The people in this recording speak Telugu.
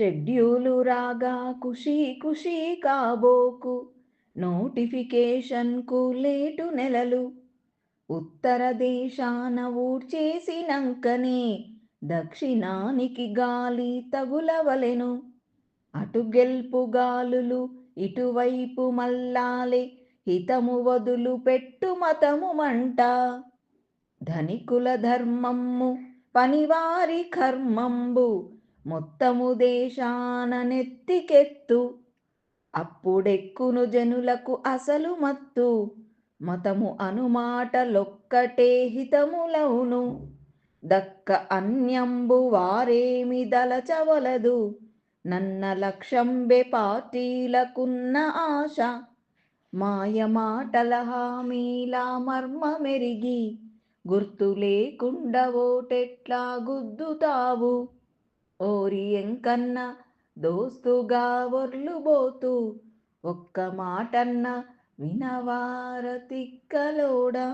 షెడ్యూలు రాగా ఖుషీ ఖుషీ కాబోకు. నోటిఫికేషన్కు లేటు నెలలు. ఉత్తర దేశాన ఊడ్చేసినంకనే దక్షిణానికి గాలి తగులవలెను. అటు గెల్పు గాలులు ఇటువైపు మల్లాలే హితము వదులు పెట్టు మతము మంట. ధనికుల ధర్మమ్ము పనివారి కర్మంబు మొత్తము దేశాన నెత్తికెత్తు. అప్పుడెక్కును జనులకు అసలు మత్తు. మతము అనుమాటలొక్కటే హితములవును. దక్క అన్యంబు వారేమి దలచవలదు. నన్న లక్ష్యంబె పార్టీలకున్న ఆశ. మాయ మాటల మర్మమెరిగి. మర్మ మెరిగి గుర్తు లేకుండా ఓటెట్లా గుద్దుతావు. ఓరి ఎంకన్న దోస్తుగా ఒర్లుబోతూ ఒక్క మాటన్న వినవార తిక్కలోడా